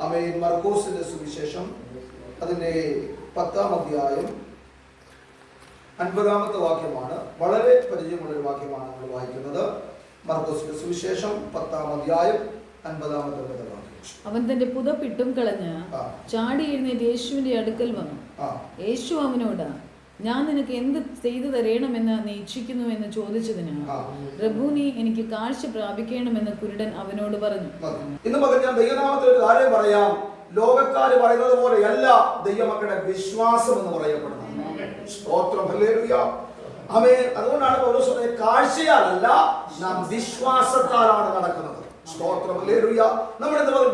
അമേൻ മർക്കോസിന്റെ സുവിശേഷം അതിന്റെ പത്താം അധ്യായം അൻപതാമത്തെ വാക്യമാണ്. വളരെ പരിചയമുള്ള ഒരു വാക്യമാണ് നമ്മൾ വായിക്കുന്നത്. മർക്കോസിന്റെ സുവിശേഷം പത്താം അധ്യായം അൻപതാമത്തെ വാക്യം. അവൻ തന്റെ പുതപ്പിട്ടും കളഞ്ഞ് ചാടി എഴുന്നേറ്റ് യേശുവിന്റെ അടുക്കൽ വന്നു. യേശു അവനോട് ഞാൻ നിനക്ക് എന്ത് ചെയ്തു തരണമെന്ന് നീ ഇച്ഛിക്കുന്നു എന്ന് ചോദിച്ചതിന് ആ. നീ എനിക്ക് കാഴ്ച പ്രാപിക്കണമെന്ന് കുരുടൻ അവനോട് പറഞ്ഞു. ഇന്ന് മകൻ ഞാൻ ദൈവനാമത്തിൽ ഒരു കാര്യം പറയാം. ലോകക്കാര് പറയുന്നത് പോലെയല്ല ദൈവമക്കളുടെ വിശ്വാസം എന്ന് പറയപ്പെടുന്നത്. സ്തോത്രം. അതുകൊണ്ടാണ് പൗലോസ് കാഴ്ചയാലല്ല നാം വിശ്വാസത്താലാണ് നടക്കുന്നത്. സ്തോത്രം. പറയുക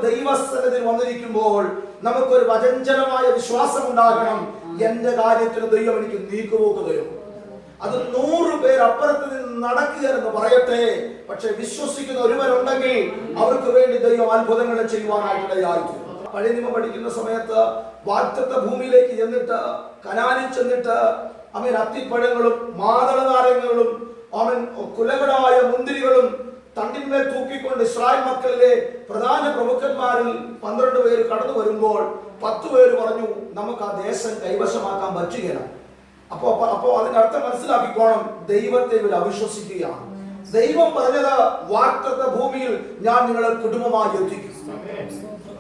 ദൈവസ്ഥലത്തിൽ വന്നിരിക്കുമ്പോൾ നമുക്കൊരു വചഞ്ചലമായ വിശ്വാസം ഉണ്ടാകണം. എന്റെ കാര്യത്തിന് ദൈവം എനിക്ക് നീക്കുപോക്കുകയോ അത് നൂറ് പേർ അപ്പുറത്ത് നിന്ന് നടക്കുക എന്ന് പറയട്ടെ. പക്ഷെ വിശ്വസിക്കുന്ന ഒരുവരുണ്ടെങ്കിൽ അവർക്ക് വേണ്ടി ദൈവം അത്ഭുതങ്ങൾ ചെയ്യുവാനായിട്ടിടയായിരിക്കും പഴയ പഠിക്കുന്ന സമയത്ത് വാറ്റത്തെ ഭൂമിയിലേക്ക് ചെന്നിട്ട് കനാലിൽ ചെന്നിട്ട് അവൻ അത്തിപ്പഴങ്ങളും മാതള നാരങ്ങളും അവൻ കുലകളായ മുന്തിരികളും തണ്ടിന്മേൽ തൂക്കിക്കൊണ്ട് ഇസ്രായേൽ മക്കളിലെ പ്രധാന പ്രമുഖന്മാരിൽ പന്ത്രണ്ട് പേര് കടന്നു വരുമ്പോൾ പത്ത് പേര് പറഞ്ഞു നമുക്ക് ആ ദേശം കൈവശമാക്കാൻ പറ്റുകയില്ല. അപ്പോ അപ്പോ- അതിന്റെ അർത്ഥം മനസ്സിലാക്കിക്കോണം ദൈവത്തെ ഇവർ അവിശ്വസിക്കുകയാണ്. ദൈവം പറഞ്ഞത് വാക്തത്വ ഭൂമിയിൽ ഞാൻ നിങ്ങളെ കുടുംബമായി എത്തിക്കും.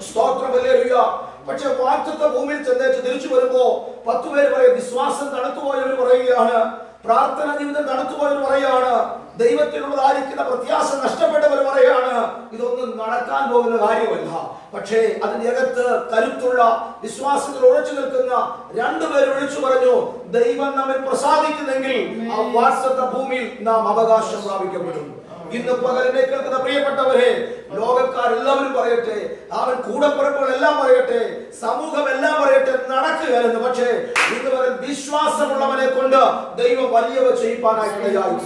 സ്തോത്രം ഹല്ലേലൂയ. പക്ഷെ വാക്തത്വ ഭൂമിയിൽ ചെന്നേച്ച് തിരിച്ചു വരുമ്പോ പത്ത് പേര് പറയും വിശ്വാസം തണുത്തുപോയവർ പറയുകയാണ് പ്രാർത്ഥന ജീവിതം തണുത്തുപോയവർ പറയുകയാണ്. ദൈവത്തിനുള്ളതായിരിക്കുന്ന പ്രത്യാശ നഷ്ടപ്പെട്ടവർ പറയാണ് ഇതൊന്നും നടക്കാൻ പോകുന്ന കാര്യമല്ല. പക്ഷേ അതിന്റെ അകത്ത് കരുത്തുള്ള വിശ്വാസത്തിൽ ഉറച്ചു നിൽക്കുന്ന രണ്ടുപേർ വിളിച്ചു പറഞ്ഞു ദൈവം നമ്മൾ പ്രസാദിക്കുന്നെങ്കിൽ ആ വാട്സത്ത ഭൂമിയിൽ നാം അവകാശം പ്രാപിക്കപ്പെടും. ഇന്ന് പകലിനെ കേൾക്കുന്ന പ്രിയപ്പെട്ടവരെ ലോകക്കാരെല്ലാവരും പറയട്ടെ അവൻ കൂടപ്പിറപ്പുകൾ എല്ലാം പറയട്ടെ സമൂഹം എല്ലാം പറയട്ടെ നടക്കുകയായിരുന്നു. പക്ഷേ ഇന്ന് പകൽ വിശ്വാസമുള്ളവനെ കൊണ്ട് ദൈവം വലിയവ ചെയ്യിപ്പാനായിട്ടുള്ളതായി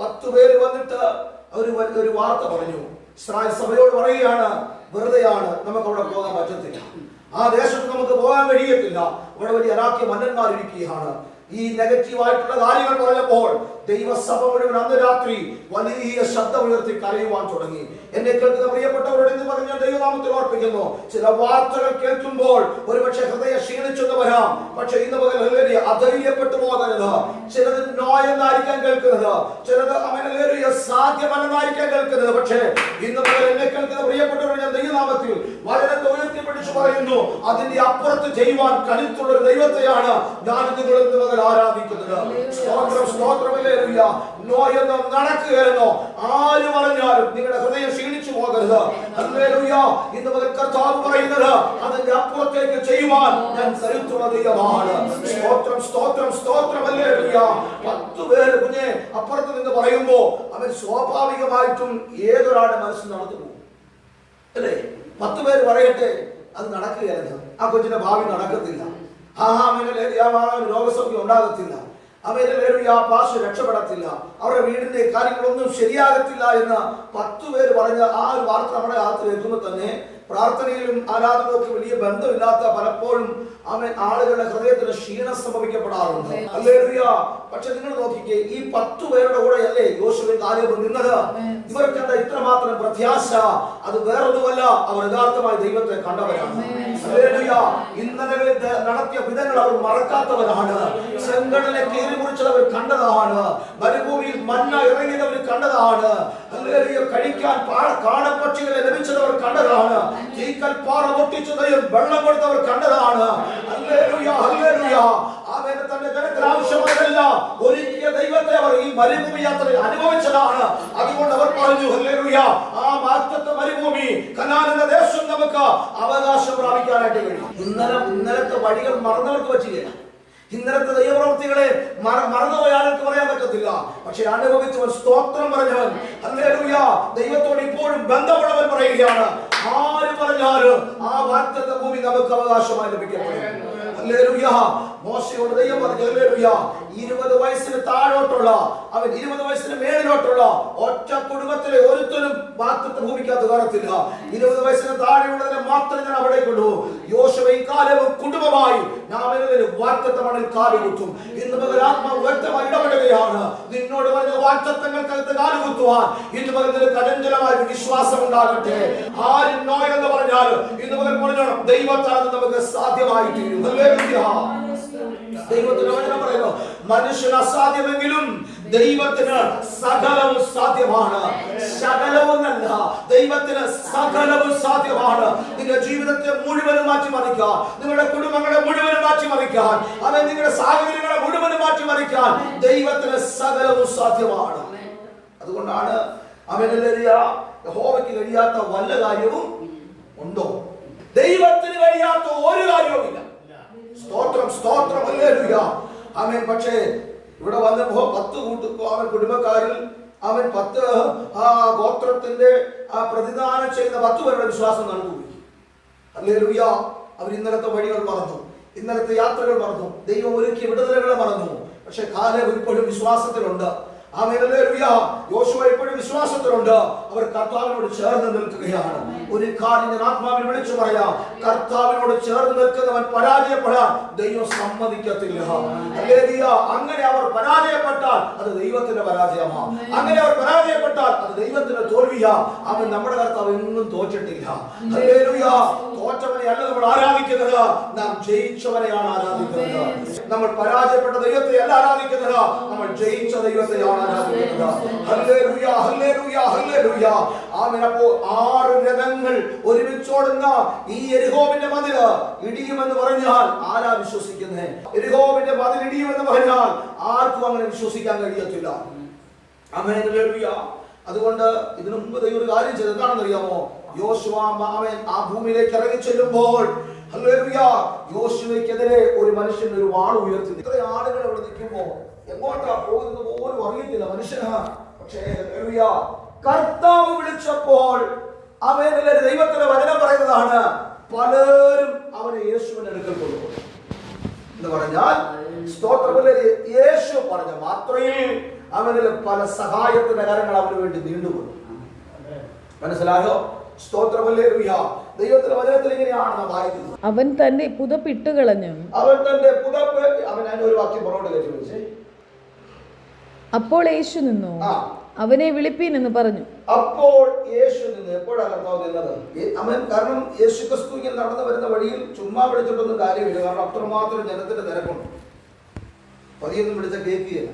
പത്ത് പേര് വന്നിട്ട് ഒരു ഒരു വാർത്ത പറഞ്ഞു. ഇസ്രായേൽ സഭയോട് പറയുകയാണ് വെറുതെയാണ് നമുക്ക് അവിടെ പോകാൻ പറ്റത്തില്ല. ആ ദേശത്ത് നമുക്ക് പോകാൻ കഴിയത്തില്ല. അവിടെ വലിയ അനാക്യ മന്നന്മാർ ഇരിക്കുകയാണ് ഈ നെഗറ്റീവ് ആയിട്ടുള്ള കാര്യങ്ങൾ പറഞ്ഞപ്പോൾ ദൈവസഭ മുഴുവൻ അന്ന് രാത്രി വലിയ ശബ്ദം ഉയർത്തി കരയുവാൻ തുടങ്ങി. എന്നെ കേൾക്കുന്ന പ്രിയപ്പെട്ടവരോട് എന്ന് പറഞ്ഞ ദൈവനാമത്തിൽ ഓർപ്പിക്കുന്നു. ചില വാർത്തകൾ കേൾക്കുമ്പോൾ ഒരുപക്ഷെ ഹൃദയ ക്ഷീണിച്ചെന്ന് വരാം. പക്ഷെ ഇന്ന് പകൽ അധൈര്യപ്പെട്ടു പോകരുത് ചിലത് നോ എന്നായിരിക്കാൻ കേൾക്കുന്നത്. ചിലത് അവനേറിയ സാധ്യമല്ലെന്നായിരിക്കാൻ കേൾക്കുന്നത്. പക്ഷേ ഇന്ന് പകൽ എന്നെ കേൾക്കുന്ന പ്രിയപ്പെട്ടവർ ഞാൻ ദൈവനാമത്തിൽ വളരെ ഉയർത്തിപ്പിടിച്ചു പറയുന്നു. അതിന്റെ അപ്പുറത്ത് ചെയ്യുവാൻ കരുത്തുള്ള ഒരു ദൈവത്തെയാണ് ഞാൻ നിങ്ങൾ മുതൽ ആരാധിക്കുന്നത്. സ്തോത്രം സ്തോത്രമല്ലേ നോ എന്ന് നടക്കുകയെന്നോ ആര് പറഞ്ഞാലും നിങ്ങളുടെ ഹൃദയം ക്ഷീണിച്ചു പോകരുത്. ഇന്ന് മുതൽ കർത്താവ് പറയുന്നത് അതിന്റെ അപ്പുറത്തേക്ക് ചെയ്യുവാൻ ഞാൻ കരുത്തുള്ള ദൈവമാണ്. സ്തോത്രം സ്തോത്രം സ്തോത്രം ഹല്ലേലൂയ. പത്ത് പേര് കുഞ്ഞെ അപ്പുറത്ത് നിന്ന് പറയുമ്പോ അവൻ സ്വാഭാവികമായിട്ടും ഏതൊരാളുടെ മനസ്സിൽ നടന്നു പോകും? അല്ലേ? പത്ത് പേര് പറയട്ടെ അത് നടക്കുകയല്ല. ആ കൊച്ചിന്റെ ഭാവി നടക്കത്തില്ല. രോഗസൗഖ്യം ഉണ്ടാകത്തില്ല. അവരുടെ ആ പാസ് രക്ഷപ്പെടത്തില്ല. അവരുടെ വീടിന്റെ കാര്യങ്ങളൊന്നും ശരിയാകത്തില്ല എന്ന് പത്തു പേര് പറഞ്ഞ ആ ഒരു വാർത്ത നമ്മുടെ അകത്ത് എത്തുമ്പോൾ തന്നെ പ്രാർത്ഥനയിലും ആരാധനയൊക്കെ വലിയ ബന്ധമില്ലാത്ത പലപ്പോഴും അവൻ ആളുകളുടെ ഹൃദയത്തിന് ക്ഷീണം സംഭവിക്കപ്പെടാറുണ്ട്. അല്ലേലുയ. പക്ഷെ നിങ്ങൾ നോക്കിക്കേ ഈ പത്തു പേരുടെ കൂടെ അല്ലേ യോശുവിൻ കാര്യം നിന്നത്? ഇവർക്കെന്താ ഇത്രമാത്രം പ്രത്യാശ? അത് വേറൊന്നുമല്ല അവർ യഥാർത്ഥമായി ദൈവത്തെ കണ്ടവരാണ്. ഇന്നലകളിൽ നടത്തിയ വിധങ്ങൾ അവർ മറക്കാത്തവരാണ് ചെങ്കടലെ കീറി മുറിച്ചത് അവർ കണ്ടതാണ് മരുഭൂമിയിൽ മഞ്ഞ ഇറങ്ങിയത് അവർ കണ്ടതാണ്. കഴിക്കാൻ കാണപ്പക്ഷികളെ ലഭിച്ചത് അവർ കണ്ടതാണ് തീക്കൽ പാറ പൊട്ടിച്ചതയും വെള്ളം കൊടുത്തവർ കണ്ടതാണ് ഹല്ലേലൂയ, ഹല്ലേലൂയ. തന്റെ ജനത്തിന് ആവശ്യമായതല്ല ഒരുക്കിയ ദൈവത്തെ അവർ ഈ മരുഭൂമി യാത്രയിൽ അനുഭവിച്ചതാണ്. അതുകൊണ്ട് അവർ പറഞ്ഞു ആ മാറ്റത്തെ മരുഭൂമി കനാലിന്റെ ദേശം നമുക്ക് അവകാശം പ്രാപിക്കാനായിട്ട് കഴിയും. ഇന്നലെ ഇന്നലത്തെ വഴികൾ മറന്നവർക്ക് പറ്റുകയില്ല ഇന്നലത്തെ ദൈവപ്രവൃത്തികളെ മറ- മറന്നുപോയ ആൾക്ക് പറയാൻ പറ്റത്തില്ല. പക്ഷെ അനുഭവിച്ചവൻ സ്തോത്രം പറഞ്ഞവൻ ഹല്ലേലൂയ ദൈവത്തോട് ഇപ്പോഴും ബന്ധമുള്ളവൻ പറയുകയാണ്. ആര് പറഞ്ഞാലും ആ വാഗ്ദത്ത ഭൂമി നമുക്ക് അവകാശമായി ലഭിക്കപ്പെടും. ഇരുപത് വയസ്സിന് താഴോട്ടുള്ള അവൻ ഇരുപത് വയസ്സിന് മേളിലോട്ടുള്ള ഒറ്റ കുടുംബത്തിലെ വാക്തത്വ ഭൂമിക്കകത്ത് കയറത്തില്ല ഇരുപത് വയസ്സിന് താഴെയുള്ളതിനെ മാത്രം ഞാൻ അവിടെ കൊണ്ടുപോകും. യോശുവയും കാലവും കുടുംബമായി ഞാൻ വാക്തത്വ മണ്ണിൽ കാലുകുത്തും ഇന്ന് മുതൽ ആത്മാവ് വ്യക്തമായി ഇടപെടുകയാണ്. നിന്നോട് പറഞ്ഞ വാക്തത്വങ്ങൾക്കകത്ത് കാലുകുത്തുവാൻ ഇന്ന് മുതൽ നിനക്ക് ഒരു വിശ്വാസം ഉണ്ടാകട്ടെ. ആരും നോയെന്ന് പറഞ്ഞാൽ ഇന്ന് മുതൽ പറഞ്ഞോണം ദൈവത്താൽ നമുക്ക് സാധ്യമായി തീരും വചനം പറയുന്നു. മനുഷ്യന് അസാധ്യമെങ്കിലും ദൈവത്തിന് സകലവും സാധ്യമാണ്. സകലവുമല്ല ദൈവത്തിന് സകലവും സാധ്യമാണ്. നിങ്ങളുടെ ജീവിതത്തെ മുഴുവനും മാറ്റി മറിക്കാൻ നിങ്ങളുടെ കുടുംബങ്ങളെ മുഴുവനും മാറ്റി മറിക്കാൻ അവൻ നിങ്ങളുടെ സാഹചര്യങ്ങളെ മുഴുവനും മാറ്റി മറിക്കാൻ ദൈവത്തിന് സകലവും സാധ്യമാണ്. അതുകൊണ്ടാണ് അവനെല്ലാം യഹോവയ്ക്ക് കഴിയാത്ത വല്ല കാര്യവും ഉണ്ടോ? ദൈവത്തിന് കഴിയാത്ത ഒരു കാര്യവുമില്ല. സ്തോത്രം സ്തോത്രം ഹല്ലേലൂയ. ആമേൻ. പക്ഷേ ഇവിടെ വന്നപ്പോ പത്ത് കൂട്ടു അവൻ കുടുംബക്കാരിൽ അവൻ പത്ത് ആ ഗോത്രത്തിന്റെ ആ പ്രതിദാനം ചെയ്യുന്ന പത്ത് പേരുടെ വിശ്വാസം നടന്നുപോയി ഹല്ലേലൂയ. അവർ ഇന്നലത്തെ വഴികൾ മറന്നു. ഇന്നലത്തെ യാത്രകൾ മറന്നു. ദൈവം ഒരുക്കിയ വിടുതലുകളെ മറന്നു. പക്ഷെ കാലം ഇപ്പോഴും വിശ്വാസത്തിലുണ്ട്. യോശുവ ഇപ്പോഴും വിശ്വാസത്തിലുണ്ട്. അവർ കർത്താവിനോട് ചേർന്ന് നിൽക്കുകയാണ്. ഒരു കാര്യം ഞാൻ ആത്മാവിൽ വിളിച്ചു പറയാം. കർത്താവിനോട് ചേർന്ന് നിൽക്കുന്നവൻ പരാജയപ്പെടാൻ ദൈവം സമ്മതിക്കത്തില്ല. അങ്ങനെ അവർ പരാജയപ്പെട്ടാൽ അത് ദൈവത്തിന്റെ പരാജയമാണ് അങ്ങനെ അവർ പരാജയപ്പെട്ടാൽ അത് ദൈവത്തിന്റെ തോൽവിയാ. അവൻ നമ്മുടെ കർത്താവ് എന്നും തോറ്റിട്ടില്ല. തോറ്റവനെ അല്ല നമ്മൾ ആരാധിക്കുന്നത്. നാം ജയിച്ചവനെയാണ് ആരാധിക്കുന്നത്. നമ്മൾ പരാജയപ്പെട്ട ദൈവത്തെ അല്ല ആരാധിക്കുന്നത്. നമ്മൾ ജയിച്ച ദൈവത്തെയാണ് ആരാധിക്കുന്നത് അപ്പോൾ ആറ് രഥങ്ങൾ ഒരുമിച്ചോടുന്ന ഈ എരിഹോവിന്റെ മതിൽ ഇടിയുമെന്ന് പറഞ്ഞാൽ ആരാ വിശ്വസിക്കുന്നത് എരിഹോവിന്റെ മതിൽ ഇടിയുമെന്ന് പറഞ്ഞാൽ ആർക്കും അങ്ങനെ വിശ്വസിക്കാൻ കഴിയത്തില്ല. ഹല്ലേലൂയ. അതുകൊണ്ട് ഇതിനു മുമ്പ് ദൈവം ഒരു കാര്യം ചെയ്ത്. എന്താണെന്ന് അറിയാമോ? യോശുവ മാമൻ ആ ഭൂമിയിലേക്ക് ഇറങ്ങി ചെല്ലുമ്പോൾ യോശുവയ്ക്കെതിരെ ഒരു മനുഷ്യൻ ഒരു വാൾ ഉയർത്തി ഇത്ര ആളുകൾ അവിടെ നിൽക്കുമ്പോ എങ്ങോട്ടാ പോകുന്നത് പോലും അറിയത്തില്ല മനുഷ്യനാ. പക്ഷേ കർത്താവ് വിളിച്ചപ്പോൾ അവനിലെ ദൈവത്തിന്റെ വചനം പറയുന്നതാണ്. പലരും അവനെ യേശുവിന്റെ അടുക്കൽ കൊണ്ടുപോയി. എന്ന് പറഞ്ഞാൽ സ്തോത്രമില്ലേ? യേശു പറഞ്ഞ മാത്രയിൽ അവനിൽ പല സഹായത്തിന്റെ കാര്യങ്ങൾ അവന് വേണ്ടി നീണ്ടുപോയി. മനസ്സിലായോ? ദൈവത്തിന്റെ വചനത്തിൽ ഇങ്ങനെയാണ് നാം വായിക്കുന്നത്. അവൻ തന്റെ പുതപ്പിട്ട് കളഞ്ഞു അവൻ തന്റെ പുതപ്പ് അവൻ ഒരു വാക്യം പുറകോട്ട് കയറ്റി വെച്ച്. അപ്പോൾ യേശു നിന്നു. അവനെ വിളിപ്പീൻ എന്ന് പറഞ്ഞു. അപ്പോൾ യേശു നിന്ന്. എപ്പോഴാണ് കർത്താവ് നിന്നത്? അവൻ കാരണം യേശു ക്രിസ്തു ഇങ്ങനെ നടന്നു വരുന്ന വഴിയിൽ ചുമ്മാ വിളിച്ചിട്ടൊന്നും കാര്യമില്ല. കാരണം അത്രമാത്രം ജനത്തിന്റെ തിരക്കുണ്ട്. പതിയൊന്നും വിളിച്ച കേൾക്കുകയില്ല.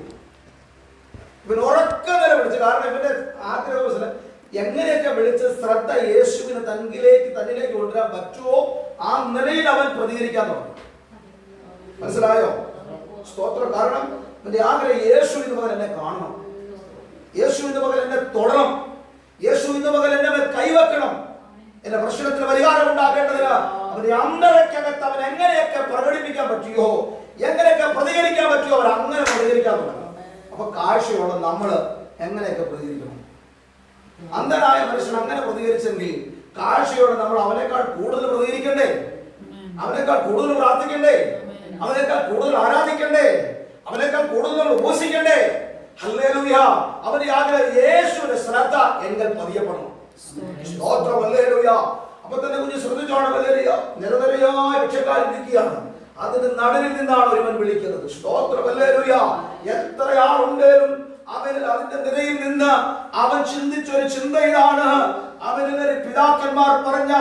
ഇവൻ ഉറക്ക നില വിളിച്ചു. കാരണം ഇവന്റെ ആഗ്രഹം എങ്ങനെയൊക്കെ വിളിച്ച് ശ്രദ്ധ യേശുവിന് തന്നിലേക്ക് തന്നിലേക്ക് കൊണ്ടുവരാൻ പറ്റുമോ ആ നിലയിൽ അവൻ പ്രതികരിക്കാൻ തുടങ്ങി. മനസ്സിലായോ? സ്തോത്രം. കാരണം ഇവന്റെ ആഗ്രഹം യേശു ഇന്ന് പകൽ എന്നെ കാണണം. യേശു ഇന്ന് പകൽ എന്നെ തൊടണം. യേശു ഇന്ന് പകൽ എന്നെ കൈവെക്കണം. എന്റെ പ്രശ്നത്തിന് പരിഹാരം ഉണ്ടാക്കേണ്ടതിന് അവന്റെ അന്തരക്കകത്ത് അവൻ എങ്ങനെയൊക്കെ പ്രകടിപ്പിക്കാൻ പറ്റിയോ എങ്ങനെയൊക്കെ പ്രതികരിക്കാൻ പറ്റിയോ അവർ അങ്ങനെ പ്രതികരിക്കാൻ തുടങ്ങും. അപ്പൊ കാഴ്ചയുള്ള നമ്മൾ എങ്ങനെയൊക്കെ പ്രതികരിക്കണം? അന്ധനായ മനുഷ്യൻ അങ്ങനെ പ്രതികരിച്ചെങ്കിൽ കാഴ്ചയോടെ നമ്മൾ അവനേക്കാൾ കൂടുതൽ പ്രതികരിക്കണ്ടേ? അവനേക്കാൾ കൂടുതൽ പ്രാർത്ഥിക്കണ്ടേ? അവനേക്കാൾ കൂടുതൽ ആരാധിക്കണ്ടേ? അവനേക്കാൾ കൂടുതൽ ഉപസിക്കണ്ടേ? ഹല്ലേലൂയ. അവന്റെ ആഗ്രഹം യേശുവിന്റെ ശ്രദ്ധ എങ്കിൽ പതിയപ്പെടണം സ്തോത്രം ഹല്ലേലൂയ അപ്പൊ തന്നെ കുഞ്ഞ് ശ്രദ്ധിച്ചോണം ഹല്ലേലൂയ. നിരനിരയായ ഭിക്ഷക്കാരിരിക്കുകയാണ് അതിന് നടുവിൽ നിന്നാണ് ഒരുവൻ വിളിക്കുന്നത്. സ്തോത്രം ഹല്ലേലൂയ എത്ര ആളുണ്ടേലും അവനിൽ അതിന്റെ നിരയിൽ നിന്ന് അവൻ ചിന്തിച്ചൊരു ഒരു ചിന്ത ഇതാണ് അവനിലെ പിതാക്കന്മാർ പറഞ്ഞ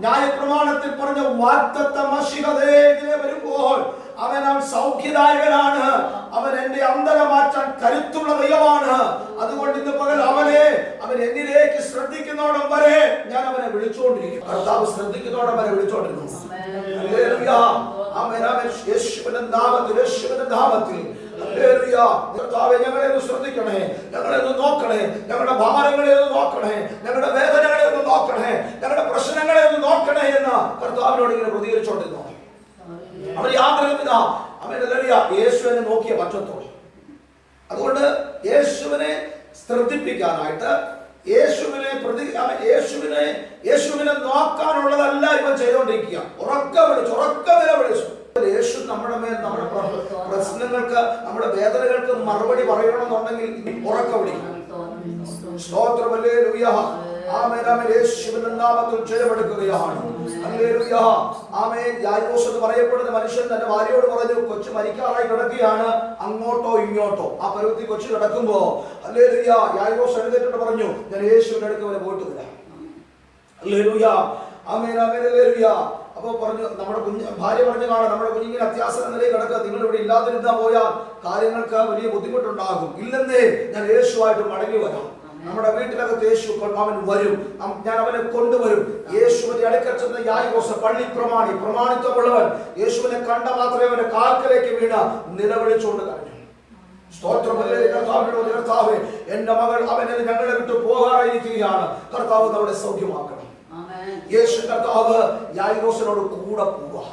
ന്യായപ്രമാണത്തിൽ പറഞ്ഞ വാഗ്ദത്ത മഷികതയിലെ വരുമ്പോൾ അവൻ സൗഖ്യദായകനാണ്. അവൻ എന്റെ അന്തര മാറ്റാൻ കരുത്തുള്ള ദൈവമാണ്. അതുകൊണ്ട് ഇന്ന് പകൽ അവനെ അവൻ എന്നിലേക്ക് ശ്രദ്ധിക്കുന്നോടം വരെ ഞാൻ അവനെ വിളിച്ചുകൊണ്ടിരിക്കും കർത്താവ് ശ്രദ്ധിക്കുന്നോടം വരെ വിളിച്ചുകൊണ്ടിരുന്നു. കർത്താവേ ഞങ്ങളെ ഒന്ന് ശ്രദ്ധിക്കണേ. ഞങ്ങളെ ഒന്ന് നോക്കണേ. ഞങ്ങളുടെ ഭാരങ്ങളെ ഒന്ന് നോക്കണേ. ഞങ്ങളുടെ വേദനകളെ ഒന്ന് നോക്കണേ. ഞങ്ങളുടെ പ്രശ്നങ്ങളെ ഒന്ന് നോക്കണേ എന്ന് കർത്താവിനോട് ഇങ്ങനെ പ്രതികരിച്ചോണ്ടിരുന്നു. ഇതാ അവൻ ഹല്ലേലൂയ, യേശുവിനെ നോക്കിയ പറ്റത്തുള്ളൂ. അതുകൊണ്ട് യേശുവിനെ ശ്രദ്ധിപ്പിക്കാനായിട്ട് യേശുവിനെ പ്രതി യേശുവിനെ യേശുവിനെ നോക്കാനുള്ളതല്ല ഇവൻ ചെയ്തുകൊണ്ടിരിക്കുക. ഉറക്ക വിളിച്ചു ഉറക്ക വില വിളിച്ചു. യേശു നമ്മുടെ മേൽ നമ്മുടെ പ്രശ്നങ്ങൾക്ക് നമ്മുടെ വേദനകൾക്ക് മറുപടി പറയണമെന്നുണ്ടെങ്കിൽ ഉറക്ക വിളിക്കണം സ്തോത്രമല്ലേ ഹല്ലേലൂയ. നാമത്തിൽ ജയമെടുക്കുകയാണ്. ആമേൻ. യായിറോസ് എന്ന് പറയപ്പെടുന്ന മനുഷ്യൻ തന്റെ ഭാര്യയോട് പറഞ്ഞു കൊച്ചു മരിക്കാറായി കിടക്കുകയാണ്. അങ്ങോട്ടോ ഇങ്ങോട്ടോ. ആ പരുവത്തിൽ കൊച്ചു കിടക്കുമ്പോ ഹല്ലേലൂയ. യായോസ് എഴുന്നേറ്റിട്ട് പറഞ്ഞു ഞാൻ യേശുവിന്റെ അടുക്ക് വരെ പോയിട്ട് വരാം. ആമേൻ, ആമേൻ, ഹല്ലേലൂയ. അപ്പൊ പറഞ്ഞു നമ്മുടെ കുഞ്ഞ് ഭാര്യ പറഞ്ഞു കാണാം. നമ്മുടെ കുഞ്ഞിങ്ങനെ അത്യാസന നിലയിൽ കിടക്കുക. നിങ്ങൾ ഇവിടെ ഇല്ലാതിരുന്നാ പോയാൽ കാര്യങ്ങൾക്ക് വലിയ ബുദ്ധിമുട്ടുണ്ടാകും. ഇല്ലെന്നേ ഞാൻ യേശുവായിട്ട് മടങ്ങി വരാം. നമ്മുടെ വീട്ടിനകത്ത് യേശു അവൻ വരും. ഞാൻ അവനെ കൊണ്ടുവരും. യേശുവിനെ അടുക്കൽ ചെന്ന യായിറോസ് പള്ളി പ്രമാണി പ്രമാണിത്വമുള്ളവൻ. യേശുവിനെ കണ്ട മാത്രമേ അവന്റെ കാൽക്കലേക്ക് വീണ നിലവിളിച്ചുകൊണ്ട് കഴിഞ്ഞു കർത്താവേ എന്റെ മകൾ അവനെ ഞങ്ങളെ വിട്ടു പോകാറായിരിക്കുകയാണ്. കർത്താവ് നമ്മളെ സൗഖ്യമാക്കണം. യേശു കർത്താവ് യായിറോസിനോട് കൂടെ പോവാ.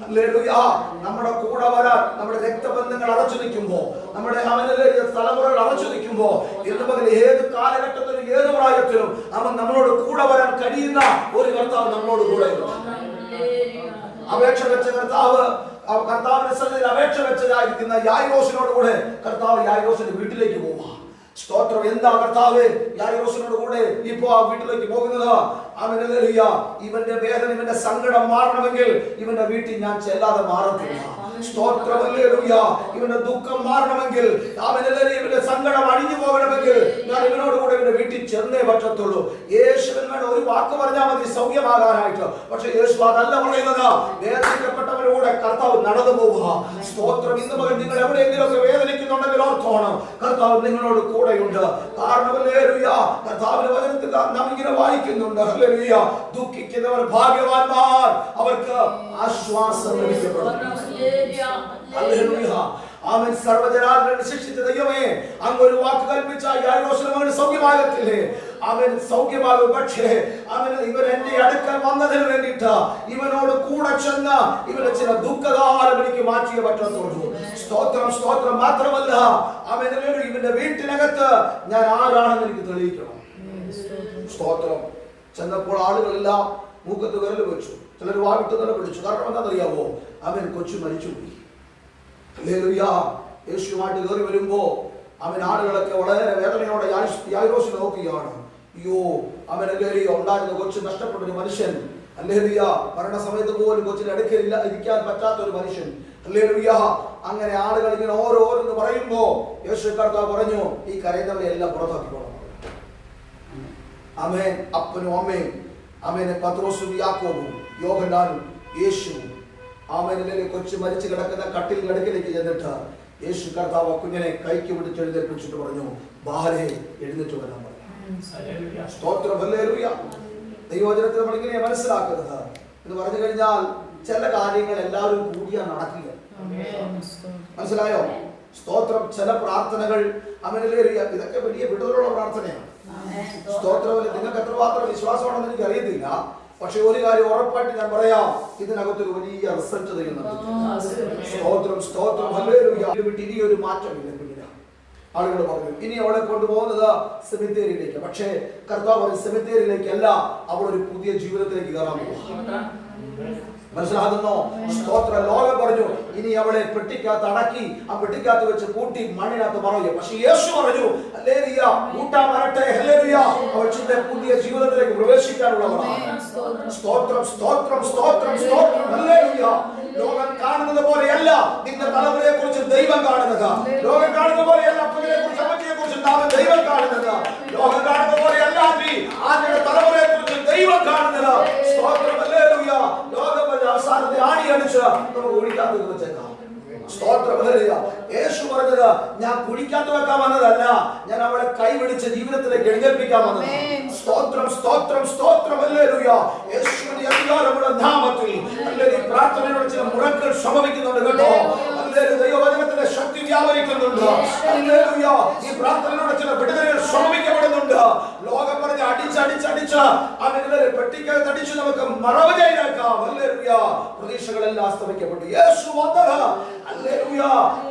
നമ്മുടെ കൂടെ വരാൻ നമ്മുടെ രക്തബന്ധങ്ങൾ അടച്ചു നിൽക്കുമ്പോ നമ്മുടെ അവനിലെ തലമുറകൾ അടച്ചു നിൽക്കുമ്പോ ഇന്ന് പകൽ ഏത് കാലഘട്ടത്തിലും ഏത് പ്രായത്തിലും അവൻ നമ്മളോട് കൂടെ വരാൻ കഴിയുന്ന ഒരു കർത്താവ് നമ്മളോട് കൂടെ അപേക്ഷ വെച്ച കർത്താവ് കർത്താവിന്റെ സന്നിധിയിൽ അപേക്ഷ വെച്ചതായിരിക്കുന്ന യായോസിനോട് കൂടെ കർത്താവ് യായോസിന്റെ വീട്ടിലേക്ക് പോവാ സ്തോത്രം. എന്താ കർത്താവ്? യായിറോസിനോട് കൂടെ ഇപ്പോ ആ വീട്ടിലേക്ക് പോകുന്നത്. അവന് ഇവന്റെ വേദന ഇവന്റെ സങ്കടം മാറണമെങ്കിൽ ഇവന്റെ വീട്ടിൽ ഞാൻ ചെല്ലാതെ മാറത്തില്ല. സ്തോത്രം ഹല്ലേലൂയ. ഇവന്റെ ദുഃഖം മാറണമെങ്കിൽ അവനല്ലേ ഇവന്റെ സങ്കടം അഴിഞ്ഞു പോകണമെങ്കിൽ ഞാൻ ഇവനോട് കൂടെ ഇവന്റെ വീട്ടിൽ ചെന്നേ പറ്റത്തുള്ളൂ. യേശുവിനോട് ഒരു വാക്ക് പറഞ്ഞാൽ മതി സൗഖ്യമാകാനായിട്ട്. പക്ഷെ യേശു അതല്ല പറയുന്നത്. വേദനിക്കപ്പെട്ടവരോടെ കർത്താവ് നടന്നു പോവുക. സ്തോത്രം ഇന്ന് മകൻ നിങ്ങൾ എവിടെയെങ്കിലുമൊക്കെ വേദനിക്കുന്നുണ്ടെങ്കിൽ ഓർത്തോണം. കർത്താവ് നിങ്ങളോട് കൂടെയുണ്ട്. കാരണമല്ലേ കർത്താവിന്റെ വചനത്തിൽ നാം ഇങ്ങനെ വായിക്കുന്നുണ്ട്. ദുഃഖിക്കുന്നവർ ഭാഗ്യവാന്മാർ. അവർക്ക് ആശ്വാസം ലഭിക്കപ്പെടും. ആമേൻ സർവജനാഗ്രഹം ശിക്ഷിച്ച ദൈവമേ അങ്ങ് ഒരു വാക്ക് കൽപ്പിച്ച യാരോശനം അവന് സൗഖ്യമാകത്തില്ലേ? അവൻ സൗഖ്യമാകും പക്ഷേ അവൻ ഇവൻ എന്റെ അടുക്കൽ വന്നതിന് വേണ്ടിയിട്ട് ഇവനോട് കൂടെ ചെന്ന് ഇവനെ ചില ദുഃഖകാലം എനിക്ക് മാറ്റിയേ പറ്റത്തുള്ളൂ. സ്തോത്രം സ്തോത്രം മാത്രമല്ല അവൻ ഇവന്റെ വീട്ടിനകത്ത് ഞാൻ ആരാണെന്ന് എനിക്ക് തെളിയിക്കണം. സ്തോത്രം. ചെന്നപ്പോൾ ആളുകളെല്ലാം മൂക്കത്ത് വിരൽ വെച്ചു. ചിലർ വാവിട്ട് തന്നെ പിടിച്ചു കാരണം എന്താണെന്നറിയാവോ? അവൻ കൊച്ചു മരിച്ചുപോയി. ഹല്ലേലൂയ. യേശുവുമായിട്ട് കയറി വരുമ്പോ അവൻ ആളുകളൊക്കെ വളരെ വേദനയോടെ യായിരോസിനെ നോക്കുകയാണ്. അയ്യോ അവനെ കയറി ഉണ്ടായിരുന്ന കൊച്ച് നഷ്ടപ്പെട്ട ഒരു മനുഷ്യൻ. അല്ലേലിയ മരണസമയത്ത് പോലും കൊച്ചിന്റെ അടുക്കലില്ല ഇരിക്കാൻ പറ്റാത്ത ഒരു മനുഷ്യൻ. അല്ലേലുയ്യ അങ്ങനെ ആളുകൾ ഇങ്ങനെ ഓരോന്ന് പറയുമ്പോ യേശു കർത്താവ് പറഞ്ഞു ഈ കരയുന്നവരെ എല്ലാം പുറത്താക്കിക്കോളാം. അമേൻ. അപ്പനും അമ്മയും അമേനെ പത്രോസും യാക്കോബും യോഗനാനും യേശുവും. ആമേനിലെ കൊച്ചു മരിച്ചു കിടക്കുന്ന കട്ടിൽ നടുക്കിലേക്ക് ചെന്നിട്ട് യേശു കർത്താവ് കുഞ്ഞിനെ കൈക്ക് പിടിച്ച് എഴുന്നേൽപ്പിച്ചിട്ട് പറഞ്ഞു ബാലെ എഴുന്നേറ്റ് വരാൻ പറഞ്ഞു സ്തോത്രം ദൈവവചനത്തിൽ നമ്മൾ ഇങ്ങനെ മനസ്സിലാക്കുന്നത്. എന്ന് പറഞ്ഞു കഴിഞ്ഞാൽ ചില കാര്യങ്ങൾ എല്ലാവരും കൂടിയാ നടക്കുക. മനസ്സിലായോ? സ്തോത്രം ചില പ്രാർത്ഥനകൾ അമനിലേറിയ ഇതൊക്കെ വലിയ വിടുതലുള്ള പ്രാർത്ഥനയാണ്. സ്തോത്രം നിങ്ങൾക്ക് എത്രമാത്രം വിശ്വാസമാണെന്ന് എനിക്ക് അറിയത്തില്ല പക്ഷെ ഒരു കാര്യം ഉറപ്പായിട്ട് ഞാൻ പറയാം. ഇതിനകത്തൊരു വലിയ റിസൾട്ട് തരുന്നുണ്ട് സ്തോത്രം സ്തോത്രം. വിട്ട് ഇനി ഒരു മാറ്റമില്ല കുഞ്ഞിന് ആളുകൾ പറഞ്ഞു ഇനി അവളെ കൊണ്ടുപോകുന്നത് സെമിത്തേരിയിലേക്ക് പക്ഷേ കർത്താവ് ഒരു സെമിത്തേരിയിലേക്കല്ല അവൾ ഒരു പുതിയ ജീവിതത്തിലേക്ക് കയറാൻ പോകും മനസ്സിലാകുന്നോ? സ്തോത്ര. ലോകം പറഞ്ഞു ഇനി അവളെ പെട്ടിക്കകത്ത് അടക്കി ആ പെട്ടിക്കകത്ത് വെച്ച് കൂട്ടി മണ്ണിനകത്ത് പറയുക പക്ഷെ യേശു പറഞ്ഞു ഹല്ലേലൂയ. കൂട്ടാൻ വരട്ടെ ഹല്ലേലൂയ. അവൾ ചിന്ത പുതിയ ജീവിതത്തിലേക്ക് പ്രവേശിക്കാനുള്ളവളാണ്. സ്തോത്രം. സ്തോത്രം സ്തോത്രം സ്തോത്രം ലോകം കാണുന്നത് പോലെയല്ല നിന്റെ തലമുറയെ കുറിച്ച് ദൈവം കാണുന്നത്. ലോകം കാണുന്ന പോലെയല്ല അപ്പനെ കുറിച്ച് അമ്മയെ കുറിച്ച് നാം ദൈവം കാണുന്നത്. ലോകം കാണുന്ന പോലെയല്ല ആന്റി ആന്റിയുടെ തലമുറയെ കുറിച്ച് ദൈവം കാണുന്നത്. സ്തോത്രം ലോകം അവസാനത്തെ ആണി അടിച്ച് നമുക്ക് ഓടിക്കാത്തത് വെച്ചേക്കാം. സ്തോത്രം. യേശു പറഞ്ഞത് ഞാൻ കുഴിക്കാത്ത വെക്കാൻ വന്നതല്ല ഞാൻ അവളെ കൈപിടിച്ച് ജീവിതത്തിലേക്ക് എഴുന്നേൽപ്പിക്കാൻ വന്നത്. സ്തോത്രം സ്തോത്രം സ്തോത്രം. യേശുവിന്റെ അധികാരമുള്ള നാമത്തിൽ പ്രാർത്ഥനയുടെ ചില മുറക്കൾ സംഭവിക്കുന്നുണ്ട് കേട്ടോ. ഹല്ലേലൂയ ഹല്ലേലൂയ. ഈ പ്രാർത്ഥനയുടെ ചില വിടുതലുകൾ ശ്രമിക്കപ്പെടുന്നുണ്ട് ലോകം പറഞ്ഞ് അടിച്ചടിച്ചടിച്ച് അതിനെ പെട്ടിക്കകത്ത് അടിച്ച് നമുക്ക് മറവ് ഹല്ലേലൂയ. പ്രതീക്ഷകളെല്ലാം അസ്തമിക്കപ്പെട്ടു യേശു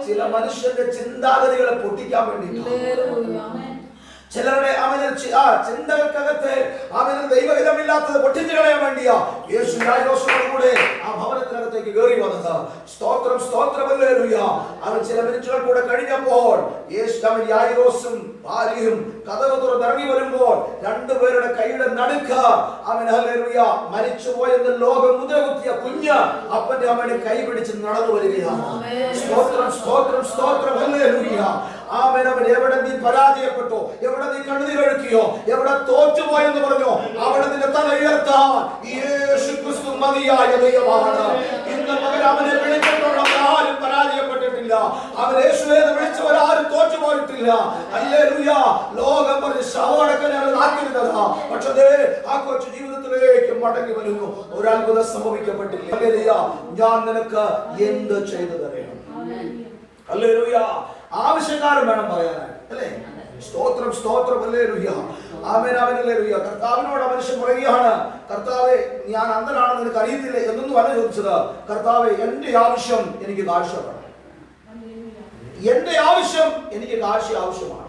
ചില മനുഷ്യന്റെ ചിന്താഗതികളെ പൊട്ടിക്കാൻ വേണ്ടിയിട്ടാണ്. ചിലരുടെ അവന് ആ ചിന്തകൾക്കകത്ത് അവന് ദൈവഹിതമില്ലാത്തത് പൊട്ടിച്ചു കളയാൻ വേണ്ടിയാ. യേശു കൂടെ ആ ഭവനത്തിനകത്തേക്ക് കയറി വന്നത്. സ്തോത്രം സ്തോത്രമല്ലേലൂയ അവൻ ചില മിനിറ്റുകൾ കൂടെ കഴിഞ്ഞപ്പോൾ യേശു അവൻ യായിറോസും ഭാര്യയും കഥക തുറന്നിറങ്ങി വരുമ്പോൾ രണ്ടുപേരുടെ കൈയുടെ നടുക്ക അവൻ ഹല്ലേലൂയ മരിച്ചുപോയെന്ന് ലോകം മുദ്രകുത്തിയ കുഞ്ഞ് അപ്പന്റെ അമ്മയുടെ കൈ പിടിച്ച് നടന്നു വരികയാണ്. സ്തോത്രം സ്തോത്രം സ്തോത്രം ആമേൻ അവൻ എവിടെ നീ പരാജയപ്പെട്ടോ? എവിടെ നീ കണ്ണുനീരൊഴുക്കിയോ? എവിടെ തോറ്റുപോയെന്ന് പറഞ്ഞോ? അവിടെ നിന്റെ തല ഉയർത്താൻ യേശു ക്രിസ്തു മതിയായ ദൈവമാണ്. ഇന്ന് മകൻ അവനെ വിളിച്ചിട്ടുള്ള ആരും പരാജയപ്പെട്ടിട്ടില്ല. അവൻ യേശുവെ എന്ന് വിളിച്ചവരാരും തോറ്റുപോയിട്ടില്ല. ഹല്ലേലൂയ. ലോകം പറഞ്ഞ് ശവടക്കം ഞങ്ങൾ ആക്കിയിരുന്നതാ. പക്ഷേ ആ കൊച്ചു ജീവിതത്തിലേക്ക് മടങ്ങി വരുന്നു. ഒരത്ഭുതം സംഭവിക്കപ്പെട്ടില്ല. ഞാൻ നിനക്ക് എന്ത് ചെയ്തു തരണം? ഹല്ലേലൂയ. ആവശ്യക്കാരൻ വേണം പറയാനായിട്ട് അല്ലേ? സ്തോത്രം സ്തോത്രം ഹല്ലേലൂയ ആമേൻ ആമേൻ ഹല്ലേലൂയ കർത്താവിനോട് ആ മനുഷ്യൻ പറയുകയാണ്. കർത്താവെ ഞാൻ അന്ധനാണെന്ന് നിനക്ക് അറിയത്തില്ലേ എന്നൊന്നും അല്ല ചോദിച്ചത്. കർത്താവെ എന്റെ ആവശ്യം എനിക്ക് കാഴ്ചപ്പെടണം എന്റെ ആവശ്യം എനിക്ക് കാഴ്ച ആവശ്യമാണ്.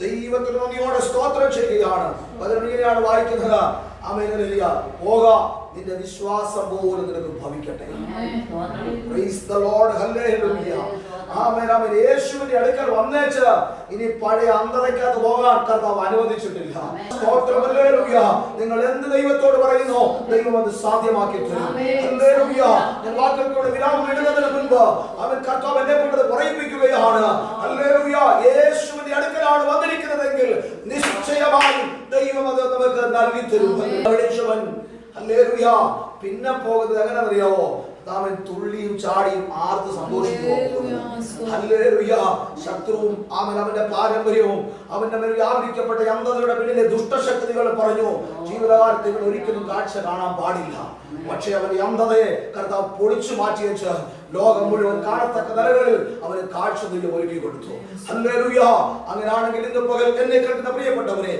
ദൈവത്തിന് നന്ദിയോടെ സ്തോത്രം ചെയ്യുകയാണ്. പതിനെട്ടിനെയാണ് വായിക്കുന്നത്. ഹല്ലേലൂയ പോക നിന്റെ വിശ്വാസം പോലും നിനക്ക് ഭവിക്കട്ടെ. ആമേൻ യേശുവിന്റെ അടുക്കൽ വന്നേച്ച് ഇനി പഴയ അന്ധതയ്ക്കകത്ത് പോകാൻ കർത്താവ് അനുവദിച്ചിട്ടില്ല. നിങ്ങൾ എന്ത് ദൈവത്തോട് പറയുന്നു ദൈവം അത് സാധ്യമാക്കി തരും ആമേൻ. ഹല്ലേലൂയ. ഞാൻ വാക്കുകൾക്കൂടെ വിരാമം ഇടുന്നതിന് മുൻപ് അവൻ കർത്താവ് എന്നെ കൊണ്ട് പറയിപ്പിക്കുകയാണ്. യേശുവിന്റെ അടുക്കലാണ് വന്നിരിക്കുന്നതെങ്കിൽ നിശ്ചയമായും ദൈവം അത് നമുക്ക് നൽകി തരും. പിന്നെ പോകുന്നത് എങ്ങനെ അറിയാവോ അവൻ തുള്ളിയും ചാടിയും ആർത്ത് സന്തോഷിച്ചു. ശത്രുവും അവൻ അവന്റെ പാരമ്പര്യവും അവന്റെ മേൽ വ്യാപരിക്കപ്പെട്ട അന്ധതയുടെ പിന്നിലെ ദുഷ്ടശക്തികൾ പറഞ്ഞു ജീവിതകാലത്ത് ഇവൻ ഒരിക്കലും കാഴ്ച കാണാൻ പാടില്ല. പക്ഷേ അവൻ അന്ധതയെ കർത്താവ് പൊളിച്ചു മാറ്റി വെച്ച് ലോകം മുഴുവൻ കാണത്തക്ക നിലകളിൽ അവന് കാഴ്ച തുല്യം ഒരുക്കി കൊടുത്തു അങ്ങനെയാണെങ്കിൽ ഇന്ന് പകൽ എന്നെ കേൾക്കുന്ന പ്രിയപ്പെട്ടവരെ